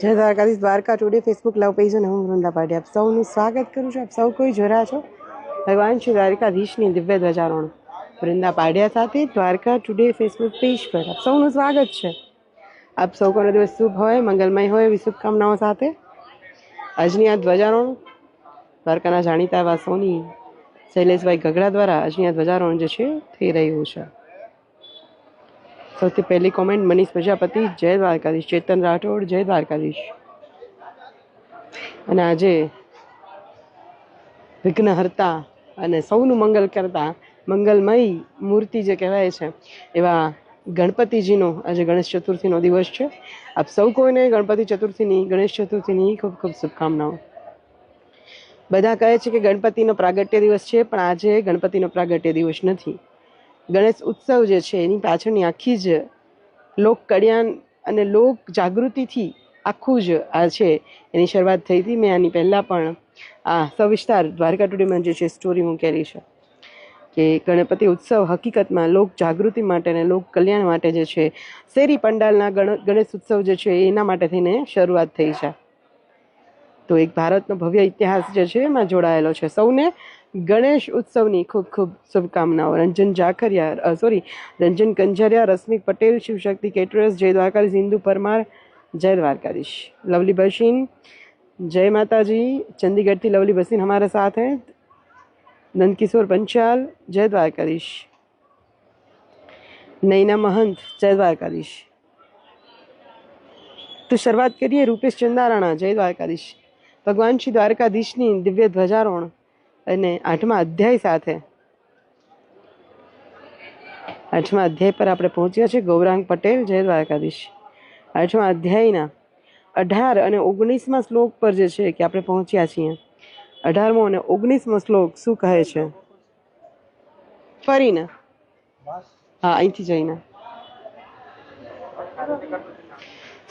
જય Dwarkadhish Dwarka today Facebook love page અને હું વૃંદા પાટી આપ સૌનું સ્વાગત કરું છું. આપ સૌ કોઈ જોરા છો? ભગવાન શ્રી દ્વારકાધીશની દિવ્ય ધ્વજારોહણ. વૃંદા પાડ્યા સાથે દ્વારકા ટુડે ફેસબુક પેજ પર આપ સૌનું સ્વાગત છે. આપ સૌ કોનો દિવસ શુભ હોય, મંગલમય હોય એવી શુભકામનાઓ સાથે. આજની આ ધ્વજારોહણ દ્વારકાના જાણીતા એવા સોની શૈલેષભાઈ ગગડા દ્વારા આજની આ ધ્વજારોહણ જે છે, થઈ રહ્યું છે. સૌથી પહેલી કોમેન્ટ મનીષ પ્રજાપતિ, જય દ્વારકાધીશ. ચેતન રાઠોડ, જય દ્વારકાધીશ. અને આજે વિઘ્નહર્તા અને સૌનું મંગલ કરતા મંગલમય મૂર્તિ જે કહેવાય છે, એવા ગણપતિજીનો આજે ગણેશ ચતુર્થીનો દિવસ છે. આપ સૌ કોઈને ગણપતિ ચતુર્થીની, ગણેશ ચતુર્થીની ખૂબ ખૂબ શુભકામનાઓ. બધા કહે છે કે ગણપતિનો પ્રાગટ્ય દિવસ છે, પણ આજે ગણપતિનો પ્રાગટ્ય દિવસ નથી. ગણેશ ઉત્સવ જે છે, એની પાછળની આખી જ લોક કલ્યાણ અને લોક જાગૃતિથી આખું જ આ છે. એની શરૂઆત થઈ હતી મેં આની પહેલાં પણ આ સવિસ્તાર દ્વારકા ટુડેમાં જે છે સ્ટોરી મૂકેલી છે. કે ગણપતિ ઉત્સવ હકીકતમાં લોક જાગૃતિ માટે અને લોક કલ્યાણ માટે જે છે, શેરી પંડાલના ગણ, ગણેશ ઉત્સવ જે છે, એના માટે થઈને શરૂઆત થઈ છે. તો એક ભારતનો ભવ્ય ઇતિહાસ જે છે, એમાં જોડાયેલો છે. સૌને ગણેશ ઉત્સવની ખૂબ ખૂબ શુભકામનાઓ રંજન જાખરિયા સોરી રંજન કંજરિયા રશ્મિક પટેલ શિવશક્તિ કેટરસ જય દ્વારકાધીશ હિન્દુ પરમાર જય દ્વારકાધીશ लवली बशीन जय माता जी चंडीगढ़ थी लवली बसीन हमारे साथ हैं नंदकिशोर पंचाल जय द्वारकाधीश नैना महंत जय द्वारकाधीश તો શરૂઆત કરીએ રૂપેશ ચંદારાણા જય દ્વારકાધીશ ભગવાન શ્રી દ્વારકાધીશની દિવ્ય ધ્વજારોહણ અને આઠમા અધ્યાય સાથે. આઠમા અધ્યાય પર આપણે પહોંચ્યા છે ગૌરાંગ પટેલ જય દ્વારકાધીશ. આઠમા અધ્યાયના અઢાર અને ઓગણીસમાં શ્લોક પર જે છે કે આપણે પહોંચ્યા છીએ. અઢારમો અને ઓગણીસમો શ્લોક શું કહે છે? ફરીને. હા, અહીંથી જઈને.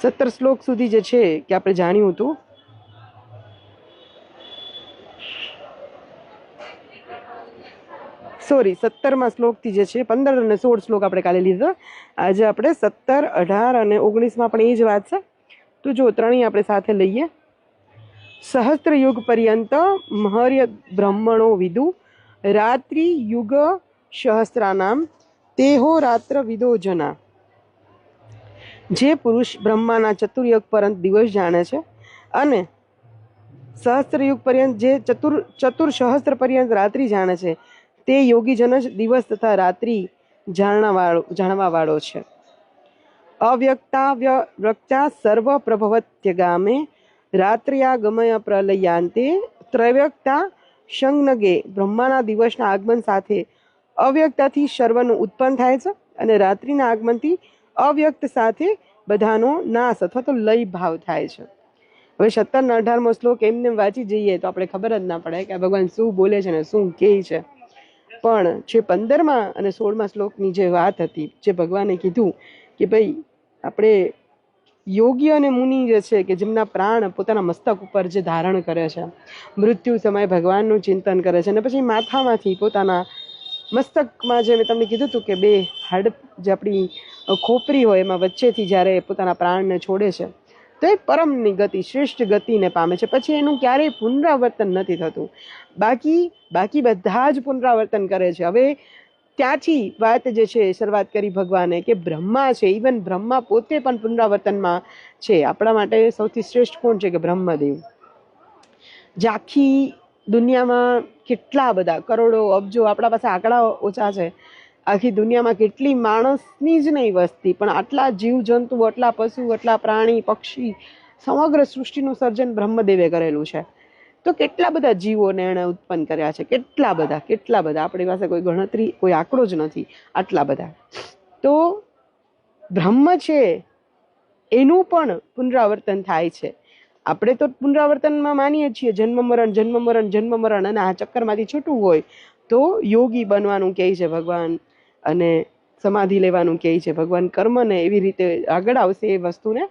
સત્તર શ્લોક સુધી જે છે કે આપણે જાણ્યું હતું સોરી, સત્તરમાં શ્લોકથી જે છે, પંદર અને સોળ શ્લોક આપણે કાલે લીધો. આજે આપણે સત્તર, અઢાર અને ઓગણીસમાં પણ એ જ વાત છે. તો જો, ત્રણેય આપણે સાથે લઈએ. સહસ્ત્ર યુગ પર્યંત મહર્ય બ્રહ્મણો વિદુ, રાત્રિ યુગ સહસ્ત્રાનામ, તેહો રાત્ર વિદો જના. જે પુરુષ બ્રહ્માના ચતુર્યુગ પર્યંત દિવસ જાણે છે અને સહસ્ત્ર યુગ પર્યંત જે ચતુર ચતુર સહસ્ત્ર પર્યંત રાત્રિ જાણે છે તે યોગીજન જ દિવસ તથા રાત્રિ જાણવાવાળો જાણવાવાળો છે. અવ્યક્તા વ્યક્તા સર્વ પ્રભવત્યગામે રાત્રિયા ગમય પ્રલયાંતે ત્રવ્યક્તા સંજ્ઞગે બ્રહ્માના દિવસના આગમન સાથે અવ્યક્તાથી સર્વનું ઉત્પન્ન થાય છે અને રાત્રિના આગમનથી અવ્યક્ત સાથે બધાનો નાશ અથવા તો લય ભાવ થાય છે. હવે સત્તર ને અઢારમો શ્લોક એમને વાંચી જઈએ તો આપણે ખબર જ ના પડે કે ભગવાન શું બોલે છે ને શું કહે છે. પણ જે પંદરમાં અને સોળમા શ્લોકની જે વાત હતી, જે ભગવાને કીધું કે ભાઈ, આપણે યોગી અને મુનિ જે છે કે જેમના પ્રાણ પોતાના મસ્તક ઉપર જે ધારણ કરે છે, મૃત્યુ સમયે ભગવાનનું ચિંતન કરે છે અને પછી માથામાંથી પોતાના મસ્તકમાં જે મેં તમને કીધું હતું કે બે હાડ જે આપણી ખોપરી હોય એમાં વચ્ચેથી જ્યારે પોતાના પ્રાણને છોડે છે તો પરમની ગતિ, શ્રેષ્ઠ ગતિને પામે છે. પછી એનું ક્યારેય પુનરાવર્તન નથી થતું. બાકી બાકી બધા જ પુનરાવર્તન કરે છે. હવે ત્યાંથી વાત જે છે શરૂઆત કરી ભગવાને કે બ્રહ્મા છે. ઇવન બ્રહ્મા પોતે પણ પુનરાવર્તનમાં છે. આપણા માટે સૌથી શ્રેષ્ઠ કોણ છે કે બ્રહ્મદેવ? જાખી દુનિયામાં કેટલા બધા કરોડો, અબજો આપણા પાસે આંકડા ઓછા છે. આખી દુનિયામાં કેટલી માણસની જ નહીં વસ્તી, પણ આટલા જીવજંતુ, આટલા પશુ, આટલા પ્રાણી, પક્ષી, સમગ્ર સૃષ્ટિનું સર્જન બ્રહ્મદેવે કરેલું છે. તો કેટલા બધા જીવોને એણે ઉત્પન્ન કર્યા છે? કેટલા બધા કેટલા બધા? આપણી પાસે કોઈ ગણતરી, કોઈ આંકડો જ નથી. આટલા બધા. તો બ્રહ્મ છે, એનું પણ પુનરાવર્તન થાય છે. આપણે તો પુનરાવર્તનમાં માનીએ છીએ, જન્મ, મરણ જન્મ મરણ જન્મ, મરણ, અને આ ચક્કરમાંથી છૂટવું હોય, તો યોગી બનવાનું કહે છે ભગવાન. અને સમાધિ લેવાનું કહે છે. ભગવાન કર્મને એવી રીતે આગળ આવશે એ વસ્તુને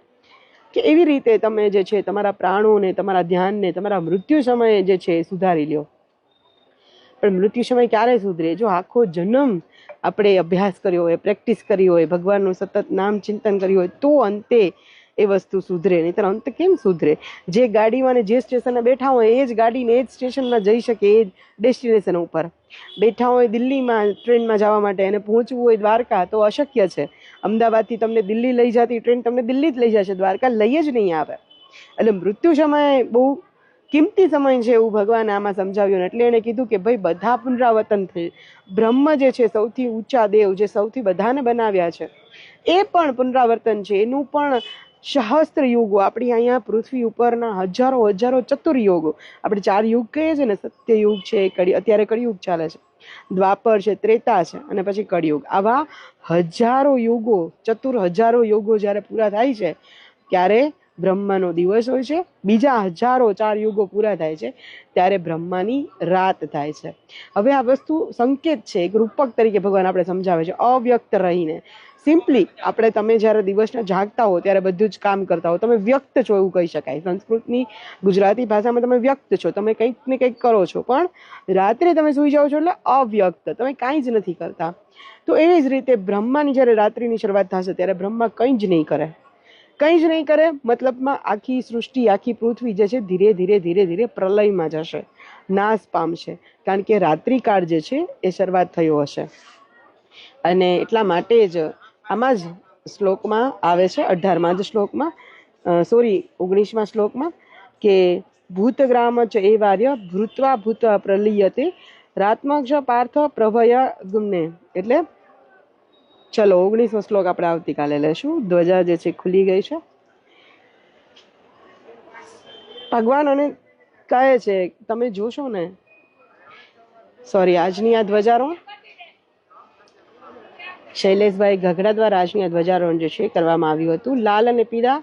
કે એવી રીતે તમે જે છે તમારા પ્રાણોને, તમારા ધ્યાનને, તમારા મૃત્યુ સમયે જે છે એ સુધારી લ્યો. પણ મૃત્યુ સમય ક્યારે સુધરે? જો આખો જન્મ આપણે અભ્યાસ કર્યો હોય, પ્રેક્ટિસ કરી હોય, ભગવાનનું સતત નામ ચિંતન કર્યું હોય, તો અંતે એ વસ્તુ સુધરે, નહીંતર અંત કેમ સુધરે? જે ગાડીમાં જે સ્ટેશને બેઠા હોય, એ જ ગાડીને એ જ સ્ટેશનમાં જઈ શકે, એ જ ડેસ્ટિનેશન ઉપર. બેઠા હોય દિલ્હીમાં, ટ્રેનમાં જવા માટે અને પહોંચવું હોય દ્વારકા, તો અશક્ય છે. અમદાવાદથી તમને દિલ્હી લઈ જતી ટ્રેન તમને દિલ્હી જ લઈ જશે, દ્વારકા લઈ જ નહીં આવે. એટલે મૃત્યુ સમય બહુ કિંમતી સમય છે એવું ભગવાને આમાં સમજાવ્યું ને, એટલે એણે કીધું કે ભાઈ, બધા પુનરાવર્તન થઈ. બ્રહ્મ જે છે, સૌથી ઊંચા દેવ જે સૌથી બધાને બનાવ્યા છે, એ પણ પુનરાવર્તન છે. એનું પણ સહસ્ત્ર યુગો આપણી અહીંયા પૃથ્વી ઉપરના હજારો હજારો ચતુર્યુગો. આપણે ચાર યુગ કહીએ છીએ ને સત્ય યુગ છે કડી અત્યારે કળિયુગ ચાલે છે. દ્વાપર છે, ત્રેતા છે, અને પછી કળિયુગ. આવા હજારો યુગો, ચતુર હજારો યુગો જ્યારે પૂરા થાય છે, ત્યારે બ્રહ્માનો દિવસ હોય છે. બીજા હજારો ચાર યુગો પૂરા થાય છે, ત્યારે બ્રહ્માની રાત થાય છે. હવે આ વસ્તુ સંકેત છે, એક રૂપક તરીકે ભગવાન આપણે સમજાવે છે, અવ્યક્ત રહીને. સિમ્પલી આપણે તમે જ્યારે દિવસના જાગતા હો, ત્યારે બધું જ કામ કરતા હો. તમે વ્યક્ત છો એવું કહી શકાય. સંસ્કૃતની, ગુજરાતી ભાષામાં તમે વ્યક્ત છો. તમે કંઈક ને કંઈક કરો છો. પણ રાત્રે તમે સૂઈ જાઓ છો એટલે અવ્યક્ત. તમે કાંઈ જ નથી કરતા. તો એવી જ રીતે બ્રહ્માની જ્યારે રાત્રિની શરૂઆત થશે, ત્યારે બ્રહ્મા કંઈ જ નહીં કરે. કંઈ જ નહીં કરે, મતલબમાં આખી સૃષ્ટિ, આખી પૃથ્વી જે છે, ધીરે ધીરે ધીરે ધીરે પ્રલયમાં જશે. નાશ પામશે. કારણ કે રાત્રિકાળ જે છે, એ શરૂઆત થયો હશે. અને એટલા માટે જ આમાં જ શ્લોકમાં આવે છે, અઢારમાં જ શ્લોકમાં સોરી ઓગણીસમાં શ્લોકમાં કે ભૂતગ્રામ ચ એ વાર્ય ભૂતવા ભૂત પ્રલિયતે રાત્મક્ષ પાર્થ પ્રભય ગુમને. એટલે ચલો ઓગણીસમો શ્લોક આપણે આવતીકાલે લેશું. ધ્વજા જે છે ખુલી ગઈ છે. ભગવાન અને કહે છે, તમે જોશો ને સોરી આજની આ ધ્વજારોહણ શૈલેષભાઈ ઘઘડા દ્વારા આજની આ ધ્વજારોહણ જે છે કરવામાં આવ્યું હતું. લાલ અને પીળા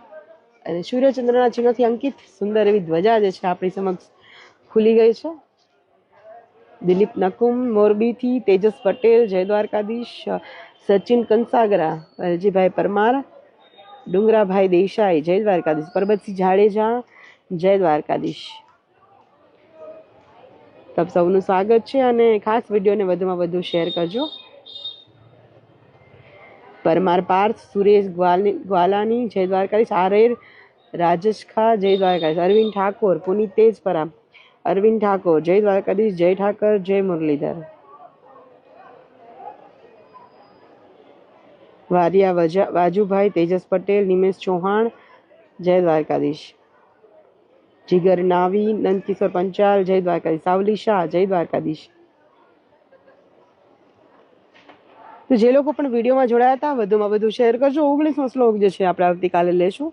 અને સૂર્યચંદ્રના ચિહ્નોથી અંકિત સુંદર એવી ધ્વજા જે છે આપણી સમક્ષ ખુલી ગઈ છે. દિલીપ નકુમ, મોરબીથી તેજસ પટેલ જય દ્વારકાધીશ સચિન કંસાગરા, અરજીભાઈ પરમાર, ડુંગરાભાઈ દેસાઈ જય દ્વારકાધીશ પરબતસિંહ જાડેજા જય દ્વારકાધીશ તબ સૌનું સ્વાગત છે અને ખાસ વિડીયોને વધુમાં વધુ શેર કરજો. પરમાર પાર્થ, સુરેશ ગ્વાલ- ગ્વાલાની, જય દ્વારકાધીશ આરેર રાજેશ ખા, જય દ્વારકાધીશ, અરવિંદ ઠાકોર, પુનિત તેજપરા અરવિંદ ઠાકોર, જય દ્વારકાધીશ, જય ઠાકર, જય મુરલીધર. વારિયા વજા, વાજુભાઈ, તેજસ પટેલ, નિમેશ ચૌહાણ, જય દ્વારકાધીશ. જીગર નાવી, નંદકિશોર પંચાલ, જય દ્વારકાધીશ, સાવલી શાહ, જય દ્વારકાધીશ. તો જે લોકો પણ વિડીયોમાં જોડાયા હતા, વધુમાં વધુ શેર કરજો. ઓગણીસમો શ્લોક જે છે, આપણે આવતીકાલે લેશું.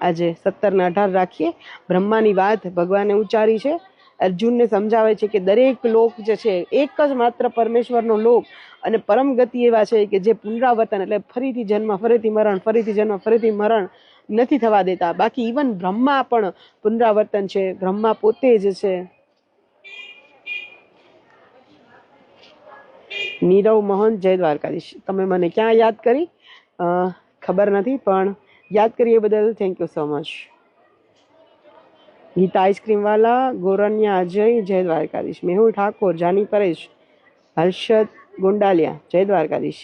આજે સત્તરને અઢાર રાખીએ. બ્રહ્માની વાત ભગવાને ઉચ્ચારી છે. અર્જુનને સમજાવે છે કે દરેક લોક જે છે, એક જ માત્ર પરમેશ્વરનો લોક અને પરમ ગતિ એવા છે કે જે પુનરાવર્તન એટલે ફરીથી જન્મ, ફરીથી મરણ, ફરીથી જન્મ, ફરીથી મરણ નથી થવા દેતા. બાકી ઇવન બ્રહ્મા પણ પુનરાવર્તન છે. બ્રહ્મા પોતે જ છે. નીરવ મોહન, જય દ્વારકાધીશ. તમે મને ક્યાં યાદ કરી? ખબર નથી, પણ યાદ કરી એ બદલ thank you so much Geeta આઈસ્ક્રીમવાલા ગોરન્યા અજય, જય દ્વારકાધીશ. મેહુલ ઠાકોર, જાની પરેશ, હર્ષદ ગુંડાલિયા, જય દ્વારકાધીશ.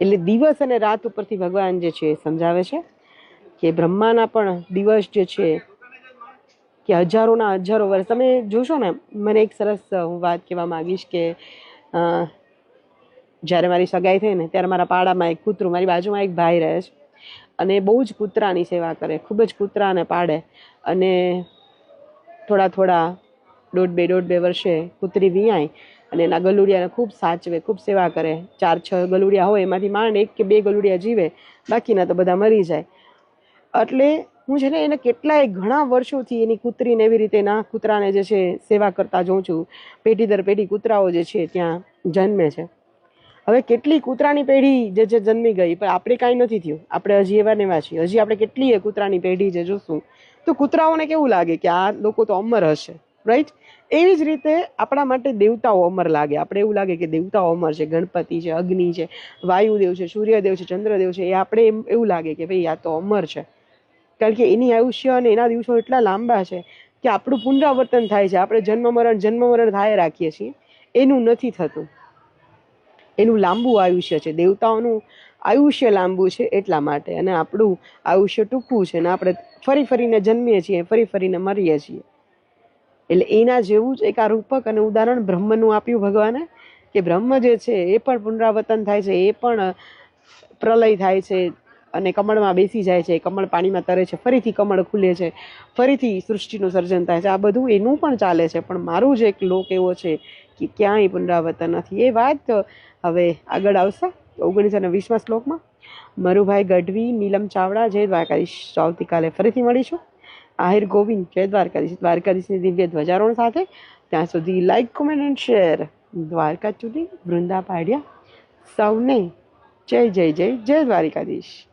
એટલે દિવસ અને રાત ઉપરથી ભગવાન જે છે સમજાવે છે કે બ્રહ્માના પણ દિવસ જે છે કે હજારોના હજારો વર્ષ. તમે જોશો ને, મને એક સરસ હું વાત કહેવા માંગીશ કે જ્યારે મારી સગાઈ થઈ ને, ત્યારે મારા પાડામાં એક કૂતરું મારી બાજુમાં એક ભાઈ રહે છે. અને બહુ જ કૂતરાની સેવા કરે, ખૂબ જ કૂતરાને પાડે. અને થોડા થોડા, દોઢ બે દોઢ બે વર્ષે કૂતરી વિયાય અને એના ગલુડિયાને ખૂબ સાચવે, ખૂબ સેવા કરે. ચાર, છ ગલુડિયા હોય, એમાંથી માંડ એક કે બે ગલુડિયા જીવે, બાકીના તો બધા મરી જાય. એટલે હું છે ને એને કેટલાય ઘણા વર્ષોથી એની કૂતરીને એવી રીતે ના કૂતરાને જે છે સેવા કરતા જોઉં છું. પેઢી દર પેઢી કૂતરાઓ જે છે ત્યાં જન્મે છે. હવે કેટલી કૂતરાની પેઢી જે જે જન્મી ગઈ પણ આપણે કાંઈ નથી થયું. આપણે હજી એવા ને એવા છીએ. હજી આપણે કેટલી કૂતરાની પેઢી જે જોશું તો કૂતરાઓને કેવું લાગે કે આ લોકો તો અમર હશે રાઈટ એવી જ રીતે આપણા માટે દેવતાઓ અમર લાગે. આપણે એવું લાગે કે દેવતાઓ અમર છે. ગણપતિ છે, અગ્નિ છે, વાયુદેવ છે, સૂર્યદેવ છે, ચંદ્રદેવ છે. એ આપણે એમ એવું લાગે કે ભાઈ આ તો અમર છે. કારણ કે એની આયુષ્ય અને એના દિવસો એટલા લાંબા છે કે આપણું પુનરાવર્તન થાય છે. આપણે જન્મ મરણ જન્મ મરણ થાય રાખીએ છીએ. એનું નથી થતું. એનું લાંબુ આયુષ્ય છે. દેવતાઓનું આયુષ્ય લાંબુ છે એટલા માટે. અને આપણું આયુષ્ય ટૂંકું છે અને આપણે ફરી ફરીને જન્મીએ છીએ, ફરી ફરીને મરીએ છીએ. એટલે એના જેવું જ એક આ રૂપક અને ઉદાહરણ બ્રહ્મનું આપ્યું ભગવાને કે બ્રહ્મ જે છે એ પણ પુનરાવર્તન થાય છે, એ પણ પ્રલય થાય છે. અને કમળમાં બેસી જાય છે, કમળ પાણીમાં તરે છે, ફરીથી કમળ ખુલે છે, ફરીથી સૃષ્ટિનું સર્જન થાય છે. આ બધું એનું પણ ચાલે છે, પણ મારું જ એક લોક એવો છે કે ક્યાંય પુનરાવર્તન નથી. એ વાત હવે આગળ આવશે ઓગણીસો અને વીસમાં શ્લોકમાં. મરુભાઈ ગઢવી, નીલમ ચાવડા, જય દ્વારકાધીશ. આવતીકાલે ફરીથી મળીશું. આહિર ગોવિંદ, જય દ્વારકાધીશ. દ્વારકાધીશની દિવ્ય ધ્વજારોહણ સાથે ત્યાં સુધી like comment and share Dwarka સુધી વૃંદા પાડ્યા સૌને જય જય જય જય દ્વારિકાધીશ.